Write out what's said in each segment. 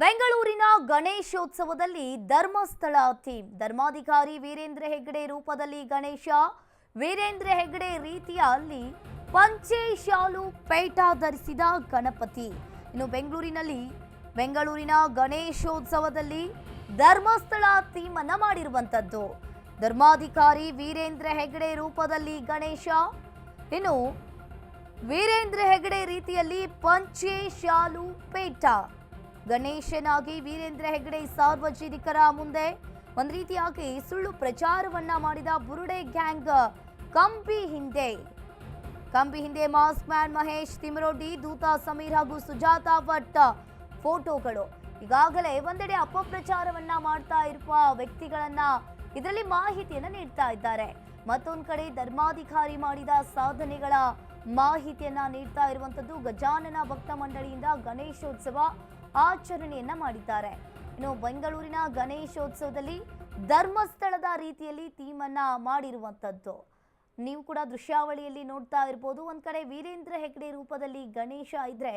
ಬೆಂಗಳೂರಿನ ಗಣೇಶೋತ್ಸವದಲ್ಲಿ ಧರ್ಮಸ್ಥಳ ಥೀಮ್. ಧರ್ಮಾಧಿಕಾರಿ ವೀರೇಂದ್ರ ಹೆಗ್ಡೆ ರೂಪದಲ್ಲಿ ಗಣೇಶ, ವೀರೇಂದ್ರ ಹೆಗ್ಗಡೆ ರೀತಿಯಲ್ಲಿ ಪಂಚೆ ಶಾಲು ಪೇಟ ಧರಿಸಿದ ಗಣಪತಿ. ಇನ್ನು ಬೆಂಗಳೂರಿನಲ್ಲಿ, ಬೆಂಗಳೂರಿನ ಗಣೇಶೋತ್ಸವದಲ್ಲಿ ಧರ್ಮಸ್ಥಳ ಥೀಮ್ ಅನ್ನ ಮಾಡಿರುವಂತದ್ದು ಧರ್ಮಾಧಿಕಾರಿ ವೀರೇಂದ್ರ ಹೆಗ್ಡೆ ರೂಪದಲ್ಲಿ ಗಣೇಶ, ಇನ್ನು ವೀರೇಂದ್ರ ಹೆಗಡೆ ರೀತಿಯಲ್ಲಿ ಪಂಚೆ ಶಾಲು ಪೇಟ. ಗಣೇಶನಾಗಿ ವೀರೇಂದ್ರ ಹೆಗಡೆ ಸಾರ್ವಜನಿಕರ ಮುಂದೆ ಒಂದು ರೀತಿಯಾಗಿ ಸುಳ್ಳು ಪ್ರಚಾರವನ್ನ ಮಾಡಿದ ಬುರುಡೆ ಗ್ಯಾಂಗ್ ಕಂಬಿ ಹಿಂದೆ. ಕಂಬಿ ಹಿಂದೆ ಮಾಸ್ಕ್ ಮ್ಯಾನ್ ಮಹೇಶ್ ತಿಮರೋಡಿ ದೂತ ಸಮೀರ್ ಹಾಗೂ ಸುಜಾತಾ ಭಟ್ ಫೋಟೋಗಳು. ಈಗಾಗಲೇ ಒಂದೆಡೆ ಅಪಪ್ರಚಾರವನ್ನ ಮಾಡ್ತಾ ಇರುವ ವ್ಯಕ್ತಿಗಳನ್ನ ಇದರಲ್ಲಿ ಮಾಹಿತಿಯನ್ನ ನೀಡ್ತಾ ಇದ್ದಾರೆ. ಮತ್ತೊಂದು ಕಡೆ ಧರ್ಮಾಧಿಕಾರಿ ಮಾಡಿದ ಸಾಧನೆಗಳ ಮಾಹಿತಿಯನ್ನ ನೀಡ್ತಾ ಇರುವಂತದ್ದು ಗಜಾನನ ಭಕ್ತ ಮಂಡಳಿಯಿಂದ ಗಣೇಶೋತ್ಸವ ಆಚರಣೆಯನ್ನ ಮಾಡಿದ್ದಾರೆ. ಇನ್ನು ಬೆಂಗಳೂರಿನ ಗಣೇಶೋತ್ಸವದಲ್ಲಿ ಧರ್ಮಸ್ಥಳದ ರೀತಿಯಲ್ಲಿ ಥೀಮ್ ಅನ್ನ ಮಾಡಿರುವಂತದ್ದು. ನೀವು ಕೂಡ ದೃಶ್ಯಾವಳಿಯಲ್ಲಿ ನೋಡ್ತಾ ಇರ್ಬೋದು. ಒಂದು ಕಡೆ ವೀರೇಂದ್ರ ಹೆಗ್ಡೆ ರೂಪದಲ್ಲಿ ಗಣೇಶ ಇದ್ರೆ,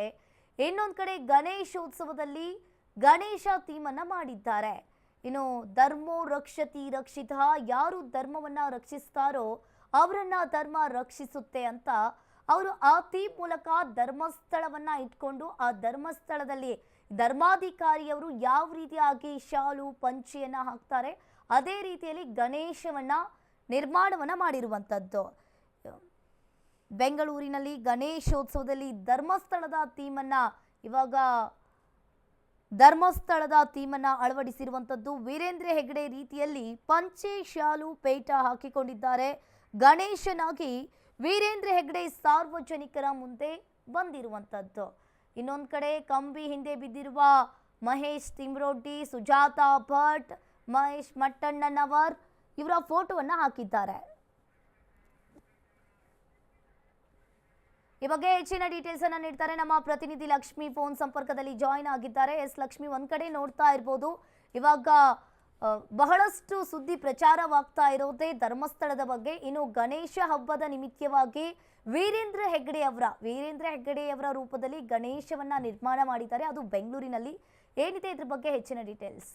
ಇನ್ನೊಂದು ಕಡೆ ಗಣೇಶೋತ್ಸವದಲ್ಲಿ ಗಣೇಶ ಥೀಮ್ ಅನ್ನ ಮಾಡಿದ್ದಾರೆ. ಇನ್ನು ಧರ್ಮೋ ರಕ್ಷತಿ ರಕ್ಷಿತ, ಯಾರು ಧರ್ಮವನ್ನ ರಕ್ಷಿಸ್ತಾರೋ ಅವರನ್ನ ಧರ್ಮ ರಕ್ಷಿಸುತ್ತೆ ಅಂತ ಅವರು ಆ ಥೀಮ್ ಮೂಲಕ ಧರ್ಮಸ್ಥಳವನ್ನ ಇಟ್ಕೊಂಡು ಆ ಧರ್ಮಸ್ಥಳದಲ್ಲಿ ಧರ್ಮಾಧಿಕಾರಿಯವರು ಯಾವ ರೀತಿಯಾಗಿ ಶಾಲು, ಪಂಚೆಯನ್ನ ಹಾಕ್ತಾರೆ, ಅದೇ ರೀತಿಯಲ್ಲಿ ಗಣೇಶವನ್ನ ನಿರ್ಮಾಣವನ್ನ ಮಾಡಿರುವಂಥದ್ದು ಬೆಂಗಳೂರಿನಲ್ಲಿ ಗಣೇಶೋತ್ಸವದಲ್ಲಿ ಧರ್ಮಸ್ಥಳದ ಥೀಮನ್ನ ಇವಾಗ ಧರ್ಮಸ್ಥಳದ ಥೀಮನ್ನ ಅಳವಡಿಸಿರುವಂಥದ್ದು ವೀರೇಂದ್ರ ಹೆಗಡೆ ರೀತಿಯಲ್ಲಿ ಪಂಚೆ, ಶಾಲು, ಪೇಟ ಹಾಕಿಕೊಂಡಿದ್ದಾರೆ. ಗಣೇಶನಾಗಿ ವೀರೇಂದ್ರ ಹೆಗಡೆ ಸಾರ್ವಜನಿಕರ ಮುಂದೆ ಬಂದಿರುವಂಥದ್ದು ಇನ್ನೊಂದು ಕಡೆ ಕಂಬಿ ಹಿಂದೆ ಬಿದ್ದಿರುವ ಮಹೇಶ್ ತಿಮ್ರೋಟಿ ಸುಜಾತಾ ಭಟ್, ಮಹೇಶ್ ಮಟ್ಟಣ್ಣನವರ್ ಇವರ ಫೋಟೋವನ್ನ ಹಾಕಿದ್ದಾರೆ. ಈ ಬಗ್ಗೆ ಹೆಚ್ಚಿನ ಡೀಟೇಲ್ಸ್ ಅನ್ನ ನೀಡ್ತಾರೆ ನಮ್ಮ ಪ್ರತಿನಿಧಿ ಲಕ್ಷ್ಮಿ. ಫೋನ್ ಸಂಪರ್ಕದಲ್ಲಿ ಜಾಯಿನ್ ಆಗಿದ್ದಾರೆ. ಎಸ್ ಲಕ್ಷ್ಮಿ, ಒಂದ್ ಕಡೆ ನೋಡ್ತಾ ಇರ್ಬೋದು. ಇವಾಗ ಬಹಳಷ್ಟು ಸುದ್ದಿ ಪ್ರಚಾರವಾಗ್ತಾ ಇರೋದೇ ಧರ್ಮಸ್ಥಳದ ಬಗ್ಗೆ. ಇನ್ನು ಗಣೇಶ ಹಬ್ಬದ ನಿಮಿತ್ತವಾಗಿ ವೀರೇಂದ್ರ ಹೆಗ್ಗಡೆ ಅವರ, ವೀರೇಂದ್ರ ಹೆಗ್ಗಡೆ ಅವರ ರೂಪದಲ್ಲಿ ಗಣೇಶವನ್ನ ನಿರ್ಮಾಣ ಮಾಡಿದ್ದಾರೆ. ಅದು ಬೆಂಗಳೂರಿನಲ್ಲಿ. ಏನಿದೆ ಇದ್ರ ಬಗ್ಗೆ ಹೆಚ್ಚಿನ ಡೀಟೇಲ್ಸ್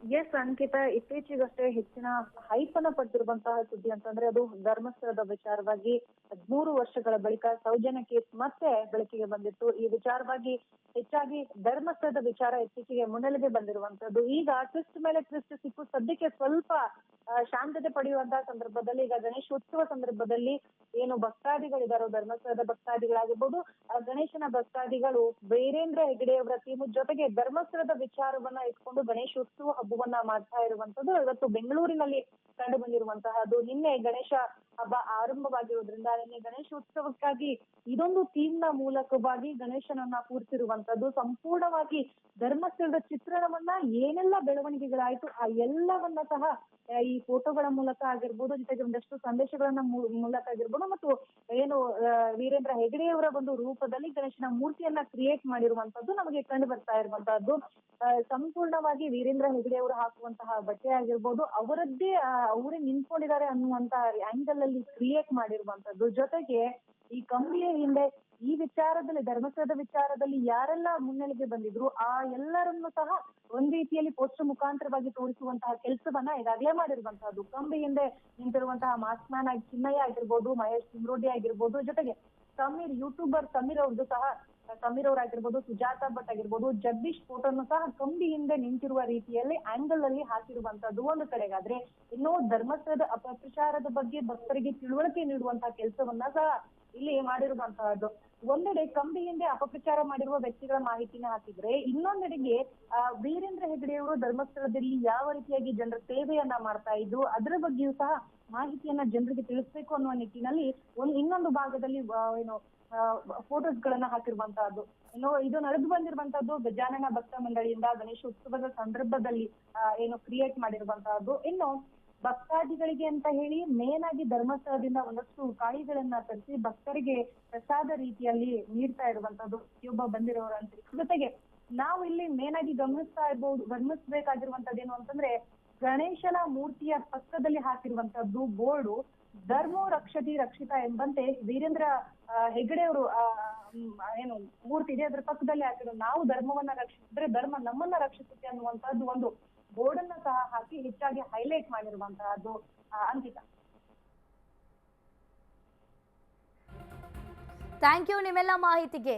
ಎಸ್ ಅಂಕಿತ ಇತ್ತೀಚೆಗಷ್ಟೇ ಹೆಚ್ಚಿನ ಹೈಪ್ ಅನ್ನ ಪಡೆದಿರುವಂತಹ ಸುದ್ದಿ ಅಂತಂದ್ರೆ ಅದು ಧರ್ಮಸ್ಥಳದ ವಿಚಾರವಾಗಿ ಹದಿಮೂರು ವರ್ಷಗಳ ಬಳಿಕ ಸೌಜನ್ಯ ಕೇಸ್ ಮತ್ತೆ ಬೆಳಕಿಗೆ ಬಂದಿತ್ತು. ಈ ವಿಚಾರವಾಗಿ ಹೆಚ್ಚಾಗಿ ಧರ್ಮಸ್ಥಳದ ವಿಚಾರ ಇತ್ತೀಚೆಗೆ ಮುನ್ನೆಲೆಗೆ ಬಂದಿರುವಂತದ್ದು. ಈಗ ಟ್ವಿಸ್ಟ್ ಮೇಲೆ ಟ್ವಿಸ್ಟ್ ಸಿಕ್ಕು. ಸದ್ಯಕ್ಕೆ ಸ್ವಲ್ಪ ಶಾಂತತೆ ಪಡೆಯುವಂತಹ ಸಂದರ್ಭದಲ್ಲಿ ಈಗ ಗಣೇಶೋತ್ಸವ ಸಂದರ್ಭದಲ್ಲಿ ಏನು ಭಕ್ತಾದಿಗಳಿದಾರೋ, ಧರ್ಮಸ್ಥಳದ ಭಕ್ತಾದಿಗಳಾಗಿರ್ಬೋದು ಗಣೇಶನ ಭಕ್ತಾದಿಗಳು ಬೈರೇಂದ್ರ ಹೆಗಡೆಯವರ ಟೀಮು ಜೊತೆಗೆ ಧರ್ಮಸ್ಥಳದ ವಿಚಾರವನ್ನ ಇಟ್ಕೊಂಡು ಗಣೇಶೋತ್ಸವ ಹಬ್ಬವನ್ನ ಮಾಡ್ತಾ ಇರುವಂತದ್ದು ಇವತ್ತು ಬೆಂಗಳೂರಿನಲ್ಲಿ ಕಂಡು ಬಂದಿರುವಂತಹದ್ದು. ನಿನ್ನೆ ಗಣೇಶ ಹಬ್ಬ ಆರಂಭವಾಗಿರೋದ್ರಿಂದ ಗಣೇಶ ಗಣೇಶೋತ್ಸವಕ್ಕಾಗಿ ಇದೊಂದು ಥೀಮ್ನ ಮೂಲಕವಾಗಿ ಗಣೇಶನನ್ನ ಕೂರಿಸಿರುವಂತದ್ದು. ಸಂಪೂರ್ಣವಾಗಿ ಧರ್ಮಸ್ಥಳದ ಚಿತ್ರಣವನ್ನ ಏನೆಲ್ಲ ಬೆಳವಣಿಗೆಗಳಾಯ್ತು, ಆ ಎಲ್ಲವನ್ನ ಸಹ ಈ ಫೋಟೋಗಳ ಮೂಲಕ ಆಗಿರ್ಬೋದು, ಜೊತೆಗೆ ಒಂದಷ್ಟು ಸಂದೇಶಗಳನ್ನ ಮೂಲಕ ಆಗಿರ್ಬೋದು, ಮತ್ತು ಏನು ವೀರೇಂದ್ರ ಹೆಗಡೆಯವರ ಒಂದು ರೂಪದಲ್ಲಿ ಗಣೇಶನ ಮೂರ್ತಿಯನ್ನ ಕ್ರಿಯೇಟ್ ಮಾಡಿರುವಂತದ್ದು ನಮಗೆ ಕಂಡು ಬರ್ತಾ ಇರುವಂತಹದ್ದು. ಸಂಪೂರ್ಣವಾಗಿ ವೀರೇಂದ್ರ ಹೆಗಡೆ ಅವರು ಹಾಕುವಂತಹ ಬಟ್ಟೆ ಆಗಿರ್ಬೋದು, ಅವರದ್ದೇ ಅವರೇ ನಿಂತ್ಕೊಂಡಿದ್ದಾರೆ ಅನ್ನುವಂತಹ ಆಂಗಲ್ ಅಲ್ಲಿ ಕ್ರಿಯೇಟ್ ಮಾಡಿರುವಂತದ್ದು ಜೊತೆಗೆ ಈ ಕಂಬಿಯ ಹಿಂದೆ ಈ ವಿಚಾರದಲ್ಲಿ, ಧರ್ಮಸ್ಥಳದ ವಿಚಾರದಲ್ಲಿ ಯಾರೆಲ್ಲ ಮುನ್ನೆಲೆಗೆ ಬಂದಿದ್ರು, ಆ ಎಲ್ಲರನ್ನು ಸಹ ಒಂದ್ ರೀತಿಯಲ್ಲಿ ಪೋಸ್ಟರ್ ಮುಖಾಂತರವಾಗಿ ತೋರಿಸುವಂತಹ ಕೆಲಸವನ್ನ ಈಗಾಗಲೇ ಮಾಡಿರುವಂತಹದ್ದು ಕಂಬಿ ಹಿಂದೆ ನಿಂತಿರುವಂತಹ ಮಾಸ್ಕ್ ಮ್ಯಾನ್ ಆಗಿ ಚಿನ್ನಯ್ಯ ಆಗಿರ್ಬೋದು, ಮಹೇಶ್ ಸಿಂಗ್ರೋಡಿ ಆಗಿರ್ಬೋದು, ಜೊತೆಗೆ ಸಮೀರ್ ಯೂಟ್ಯೂಬರ್ ಸಮೀರ್ ಅವ್ರದ್ದು ಸಹ ಸಮೀರ್ ಅವರಾಗಿರ್ಬೋದು, ಸುಜಾತಾ ಭಟ್ ಆಗಿರ್ಬೋದು, ಜಗದೀಶ್ ಫೋಟೋನು ಸಹ ಕಂಬಿ ಹಿಂದೆ ನಿಂತಿರುವ ರೀತಿಯಲ್ಲಿ ಆಂಗಲ್ ಅಲ್ಲಿ ಹಾಕಿರುವಂತದ್ದು ಒಂದು ಕಡೆಗಾದ್ರೆ, ಇನ್ನು ಧರ್ಮಸ್ಥಳದ ಅಪಪ್ರಚಾರದ ಬಗ್ಗೆ ಭಕ್ತರಿಗೆ ತಿಳುವಳಿಕೆ ನೀಡುವಂತಹ ಕೆಲಸವನ್ನ ಸಹ ಇಲ್ಲಿ ಮಾಡಿರುವಂತಹದ್ದು. ಒಂದೆಡೆ ಕಂಬಿ ಹಿಂದೆ ಅಪಪ್ರಚಾರ ಮಾಡಿರುವ ವ್ಯಕ್ತಿಗಳ ಮಾಹಿತಿನ ಹಾಕಿದ್ರೆ ಇನ್ನೊಂದೆಡೆಗೆ ವೀರೇಂದ್ರ ಹೆಗಡೆಯವರು ಧರ್ಮಸ್ಥಳದಲ್ಲಿ ಯಾವ ರೀತಿಯಾಗಿ ಜನರ ಸೇವೆಯನ್ನ ಮಾಡ್ತಾ ಇದ್ದು ಅದರ ಬಗ್ಗೆಯೂ ಸಹ ಮಾಹಿತಿಯನ್ನ ಜನರಿಗೆ ತಿಳಿಸ್ಬೇಕು ಅನ್ನುವ ನಿಟ್ಟಿನಲ್ಲಿ ಒಂದು ಇನ್ನೊಂದು ಭಾಗದಲ್ಲಿ ಏನು ಫೋಟೋಸ್ ಗಳನ್ನ ಹಾಕಿರುವಂತಹದ್ದು. ಏನು ಇದು ನಡೆದು ಬಂದಿರುವಂತಹದ್ದು ಗಜಾನನ ಭಕ್ತ ಮಂಡಳಿಯಿಂದ ಗಣೇಶೋತ್ಸವದ ಸಂದರ್ಭದಲ್ಲಿ ಆ, ಏನು ಕ್ರಿಯೇಟ್ ಮಾಡಿರುವಂತಹದ್ದು. ಇನ್ನು ಭಕ್ತಾದಿಗಳಿಗೆ ಅಂತ ಹೇಳಿ ಮೇನ್ ಆಗಿ ಧರ್ಮಸ್ಥಳದಿಂದ ಒಂದಷ್ಟು ಕಾಯಿಗಳನ್ನ ತರಿಸಿ ಭಕ್ತರಿಗೆ ಪ್ರಸಾದ ರೀತಿಯಲ್ಲಿ ನೀಡ್ತಾ ಇರುವಂತದ್ದು ಪ್ರತಿಯೊಬ್ಬ ಅಂತ ಜೊತೆಗೆ ನಾವು ಇಲ್ಲಿ ಮೇನ್ ಆಗಿ ಗಮನಿಸ್ತಾ ಇರ್ಬೋದು ಏನು ಅಂತಂದ್ರೆ ಗಣೇಶನ ಮೂರ್ತಿಯ ಪಕ್ಕದಲ್ಲಿ ಹಾಕಿರುವಂತದ್ದು ಬೋರ್ಡು ಧರ್ಮೋ ರಕ್ಷತಿ ರಕ್ಷಿತ ಎಂಬಂತೆ ವೀರೇಂದ್ರ ಹೆಗಡೆ ಅವರು ಏನು ಮೂರ್ತಿ ಇದೆ ಅದ್ರ ಪಕ್ಕದಲ್ಲಿ ಹಾಕಿದ್ರು ನಾವು ಧರ್ಮವನ್ನ ರಕ್ಷಿಸಿದ್ರೆ ಧರ್ಮ ನಮ್ಮನ್ನ ರಕ್ಷಿಸುತ್ತೆ ಅನ್ನುವಂತದ್ದು ಒಂದು ಬೋರ್ಡ್ ಹೆಚ್ಚಾಗಿ ಹೈಲೈಟ್ ಮಾಡಿರುವಂತಹದ್ದು ಅಂಕಿತ. ಥ್ಯಾಂಕ್ ಯು ನಿಮ್ಮೆಲ್ಲ ಮಾಹಿತಿಗೆ.